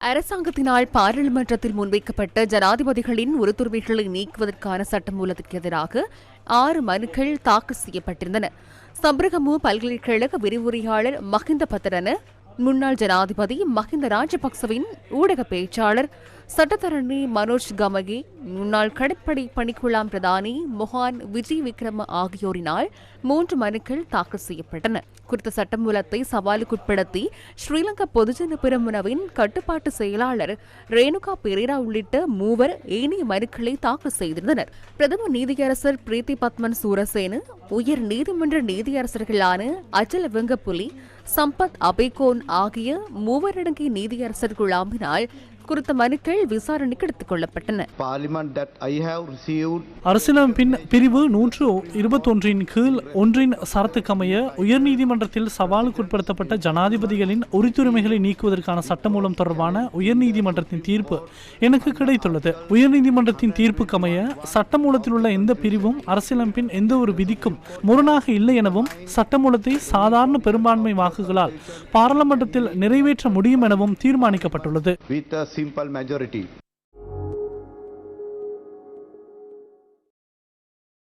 அரசாங்கத்தினால் பாராளுமன்றத்தில் முன்வைக்கப்பட்ட ஜனாதிபதிகளின் உறுத்துரிமைகளை நீக்குவதற்கான சட்டமூலத்திற்கு எதிராக ஆறு மனுக்கள் தாக்கல் செய்யப்பட்டிருந்தன. சம்பரகமு பல்கலைக்கழக விரிவுரையாளர் மஹிந்த பத்திரன முன்னாள் ஜனாதிபதி மஹிந்த ராஜபக்சவின் ஊடக பேச்சாளர் சட்டத்தரணி மனோஜ் கமகி முன்னாள் கடற்படை பணிக்குழாம் பிரதானி மொஹான் விஜய் விக்ரம ஆகியோரினால் மூன்று மனுக்கள் தாக்கல் செய்யப்பட்டன. குறித்த சட்டமூலத்தை சவாலுக்குட்படுத்தி ஸ்ரீலங்கா பொதுஜன பெருமுனவின் கட்டுப்பாட்டு செயலாளர் ரேணுகா பெரேரா உள்ளிட்ட மூவர் ஏனைய மனுக்களை தாக்கல் செய்திருந்தனர். பிரதம நீதியரசர் பிரீத்தி பத்மன் சூரசேனு உயர் நீதிமன்ற நீதியரசர்களான அச்சல வெங்கப்புலி சம்பத் அபேகோன் ஆகிய மூவரடங்கிய நீதியரசர் குழாமினால் குறித்த மனுக்கள் விசாரணைக்கு எடுத்துக் கொள்ளப்பட்டன. அரசியலமைப்பின் பிரிவு நூற்று இருபத்தொன்றின் கீழ் ஒன்றின் சரத்துக்கமைய உயர்நீதிமன்றத்தில் சவாலுக்குட்படுத்தப்பட்ட ஜனாதிபதிகளின் உரித்துரிமைகளை நீக்குவதற்கான சட்டமூலம் தொடர்பான உயர்நீதிமன்றத்தின் தீர்ப்பு எனக்கு கிடைத்துள்ளது. உயர்நீதிமன்றத்தின் தீர்ப்புக்கமைய சட்டமூலத்தில் உள்ள எந்த பிரிவும் அரசியலமைப்பின் எந்த ஒரு விதிக்கும் முரணாக இல்லை எனவும் சட்டமூலத்தை சாதாரண பெரும்பான்மை வாக்குகளால் பாராளுமன்றத்தில் நிறைவேற்ற முடியும் எனவும் தீர்மானிக்கப்பட்டுள்ளது. Simple majority.